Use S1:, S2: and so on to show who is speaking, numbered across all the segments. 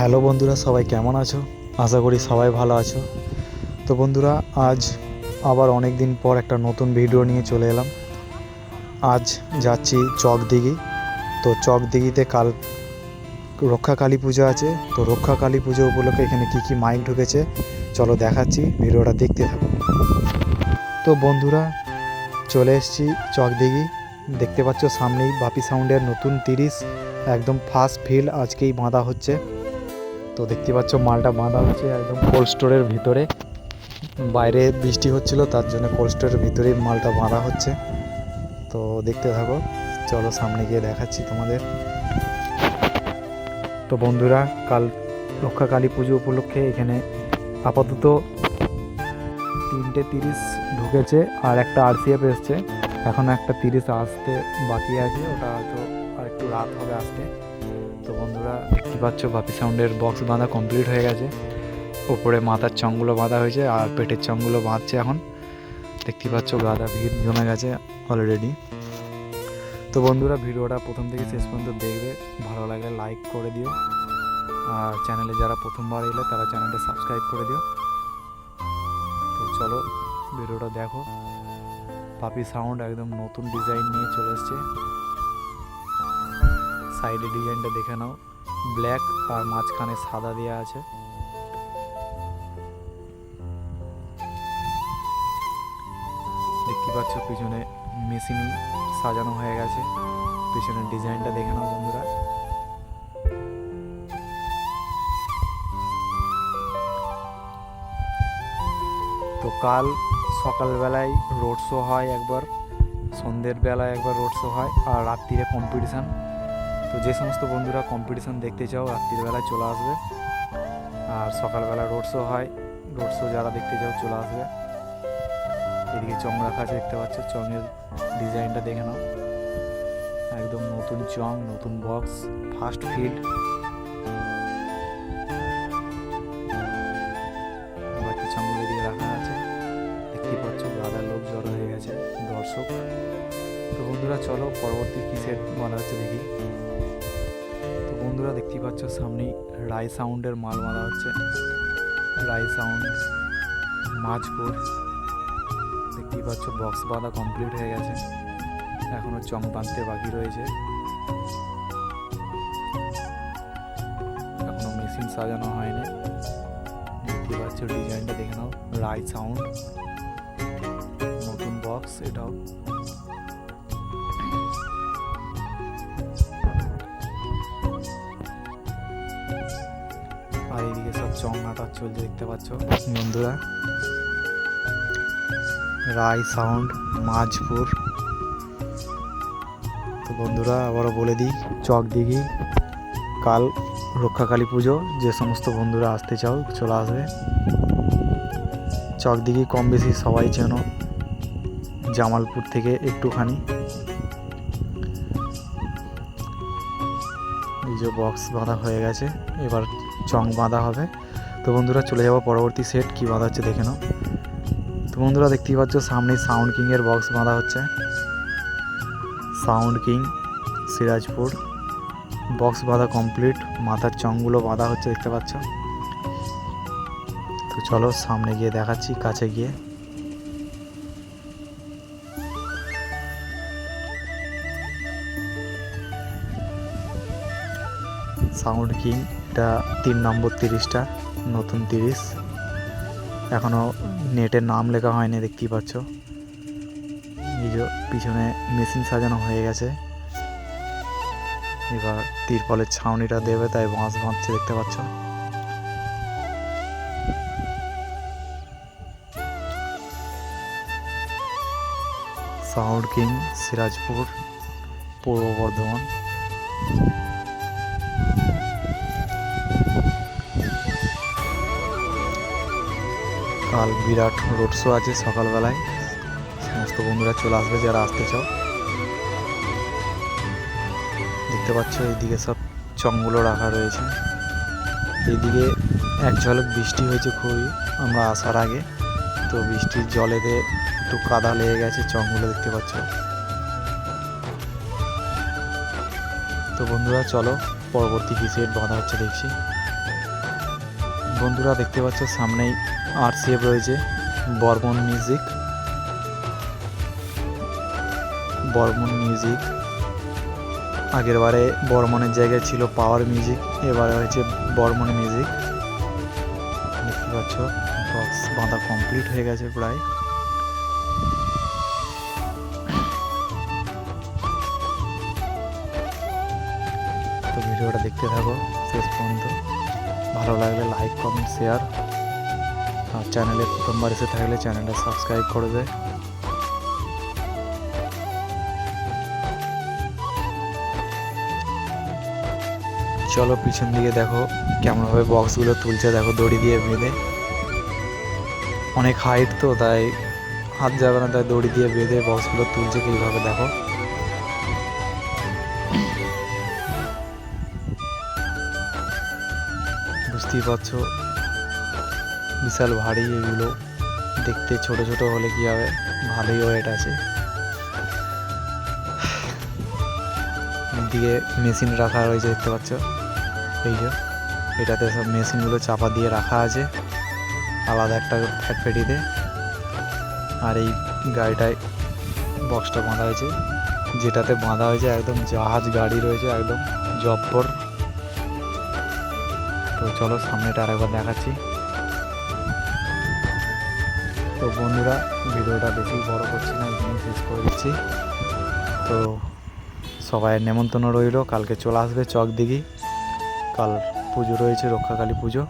S1: Hello বন্ধুরা, সবাই কেমন আছো? আশা করি সবাই ভালো আছো। তো বন্ধুরা, আজ আবার অনেক দিন পর একটা নতুন ভিডিও নিয়ে চলে এলাম। আজ যাচ্ছি চকদিঘি। তো চকদিঘিতে কাল রক্ষা কালী পুজো আছে। তো রক্ষা কালী পুজো উপলক্ষে এখানে কি কি মাইক ঢুকেছে, চলো দেখাচ্ছি, ভিডিওটা দেখতে থাকো। তো বন্ধুরা, চলে এসেছি চকদিঘি। দেখতে পাচ্ছ সামনেই বাপি সাউন্ডের নতুন তিরিশ। একদম ফার্স্ট ফিল আজকেই বাঁধা হচ্ছে। তো দেখতে পাচ্ছ মালটা বাঁধা হচ্ছে একদম কোল্ড স্টোরের ভিতরে। বাইরে বৃষ্টি হচ্ছিল, তার জন্য কোল্ড স্টোরের ভিতরেই মালটা বাঁধা হচ্ছে। তো দেখতে থাকো, চলো সামনে গিয়ে দেখাচ্ছি তোমাদের। তো বন্ধুরা, কাল রক্ষা কালী পুজো উপলক্ষে এখানে আপাতত তিনটে তিরিশ ঢুকেছে আর একটা আরসিএফ এসছে। এখন একটা তিরিশ আসতে বাকি আছে, ওটা হয়তো আর একটু রাত হবে আসতে। বন্ধুরা দেখতে পাচ্ছ, বাপি সাউন্ডের বক্স বাঁধা কমপ্লিট হয়ে গেছে। ওপরে মাথার চংগুলো বাঁধা হয়েছে আর পেটের চংগুলো বাঁধছে এখন। দেখতে পাচ্ছ গাদা ভিড় জমে গেছে অলরেডি তো বন্ধুরা, ভিডিওটা প্রথম থেকে শেষ পর্যন্ত দেখবে। ভালো লাগলে লাইক করে দিও। আর চ্যানেলে যারা প্রথমবার এলে, তারা চ্যানেলটা সাবস্ক্রাইব করে দিও। তো চলো, ভিডিওটা দেখো। পাপি সাউন্ড একদম নতুন ডিজাইন নিয়ে চলে এসছে। সাইডে ডিজাইনটা দেখে নাও। ব্ল্যাক আর মাঝখানে সাদা দেওয়া আছে। দেখতে পাচ্ছ পিছনে মেশিন সাজানো হয়ে গেছে। পিছনের ডিজাইনটা দেখে নাও বন্ধুরা। তো কাল সকালবেলায় রোড শো হয় একবার, সন্ধ্যের বেলায় একবার রোড শো হয়, আর রাত্রিরে কম্পিটিশান তো যে সমস্ত বন্ধুরা কম্পিটিশান দেখতে চাও, রাত্রির বেলায় চলে আসবে। আর সকালবেলা রোড শো হয় রোড শো যারা দেখতে চাও চলে আসবে। এদিকে চং রাখা আছে দেখতে পাচ্ছ চঙের ডিজাইনটা দেখে নাও। একদম নতুন চং নতুন বক্স ফার্স্ট চংগুলো দিয়ে রাখা আছে। লোক জড়ো হয়ে গেছে, দর্শক। তো বন্ধুরা, চলো পরবর্তী কি সেট বলা হচ্ছে দেখি। বন্ধুরা দেখতে পাচ্ছ, সামনেই রাই সাউন্ডের মাল মারা হচ্ছে। রাই সাউন্ড মাঝপুর দেখতেই পাচ্ছ, বক্স বাঁধা কমপ্লিট হয়ে গেছে। এখনও চং বাঁধতে বাকি রয়েছে। এখনও মেশিন সাজানো হয়নি। দেখতে পাচ্ছ, ডিজাইনটা দেখে নাও, রাই সাউন্ড, নতুন বক্স, এটাও। আর এইদিকে সব চং নাটক চলছে, দেখতে পাচ্ছ? বন্ধুরা, রায় সাউন্ড মাঝপুর। তো বন্ধুরা, আবারও বলে দিই, চক দিঘি, কাল রক্ষাকালী পুজো, যে সমস্ত বন্ধুরা আসতে চাও, চলে আসবে। চক দিঘি কম বেশি সবাই চেনো, জামালপুর থেকে একটুখানি। এই যে বক্স বাঁধা হয়ে গেছে, এবার চং বাঁধা হবে। তো বন্ধুরা, চলে যাব পরবর্তী সেট কী বাঁধা হচ্ছে দেখে নাও। তো বন্ধুরা, দেখতেই পাচ্ছ সামনে সাউন্ড কিংয়ের বক্স বাঁধা হচ্ছে। Sound king Sirajpur. বক্স বাঁধা কমপ্লিট মাথার চংগুলো বাঁধা হচ্ছে, দেখতে পাচ্ছ। তো চলো, সামনে গিয়ে দেখাচ্ছি, কাছে গিয়ে। সাউন্ড কিং, এটা তিন নম্বর তিরিশটা, নতুন তিরিশ। এখনও নেটের নাম লেখা হয়নি, দেখতেই পাচ্ছ। যে পিছনে মেশিন সাজানো হয়ে গেছে। এবার তিরপলের ছাউনিটা দেবে, তাই বাঁশ বাঁধছে, দেখতে পাচ্ছ। সাউন্ড কিং, সিরাজপুর, পূর্ব বর্ধমান। কাল বিরাট রোড শো আছে সকালবেলায়। সমস্ত বন্ধুরা চলে আসবে, যারা আসতে চাও। দেখতে পাচ্ছ, এইদিকে সব চংগুলো রাখা রয়েছে। এইদিকে এক ঝলক বৃষ্টি হয়েছে খুবই, আমরা আসার আগে। তো বৃষ্টির জলেতে একটু কাদা লেগে গেছে চংগুলো দেখতে পাচ্ছ। তো বন্ধুরা, চলো, পরবর্তী কি সেট বাঁধা হচ্ছে দেখছি। বন্ধুরা, দেখতে পাচ্ছ, সামনেই আরসিএফ রয়েছে, বর্মন মিউজিক বর্মন মিউজিক আগের বারে বর্মনের জায়গায় ছিল পাওয়ার মিউজিক, এবারে হয়েছে বর্মন মিউজিক। দেখতে পাচ্ছ বক্স বাঁধা কমপ্লিট হয়ে গেছে প্রায়। তো ভিডিওটা দেখতে থাকো, শেষ পর্যন্ত। ভালো লাগলে লাইক কমেন্ট শেয়ার আর চ্যানেলে প্রথমবার এসে থাকলে চ্যানেলটা সাবস্ক্রাইব করে দেয় চলো পিছন দিকে দেখো কেমনভাবে বক্সগুলো তুলছে। দেখো দড়ি দিয়ে বেঁধে। অনেক হাইট তো, তাই হাত যাবে না, তাই দড়ি দিয়ে বেঁধে বক্সগুলো তুলছে কীভাবে দেখো। বুঝতেই পারছ? বিশাল ভারী এগুলো। দেখতে ছোট ছোট হলে কি হবে? ভালোই ওয়েট আছে। দিয়ে মেশিন রাখা রয়েছে, দেখতে পাচ্ছ? এই যে, এটাতে সব মেশিনগুলো চাপা দিয়ে রাখা আছে। আলাদা একটা ফ্যাটফেটিতে। আর এই গাড়িটায় বক্সটা বাঁধা হয়েছে। যেটাতে বাঁধা হয়েছে একদম জাহাজ গাড়ি রয়েছে, একদম জব্বর। তো চলো সামনেটা আরেকবার দেখাচ্ছি। তো বন্ধুরা, ভিডিওটা বেশি বড় করছি না এখানে শেষ করে দিচ্ছি। তো সবাই নেমন্তন্ন রইল, কালকে চলে আসবে চক দিঘি। কাল পুজো রয়েছে, রক্ষাকালী পুজো।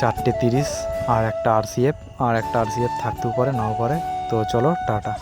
S1: চারটে তিরিশ, আর একটা আরসিএফ, আর একটা আরসিএফ থাকতেও পারে, নাও পারে। তো চলো, টাটা।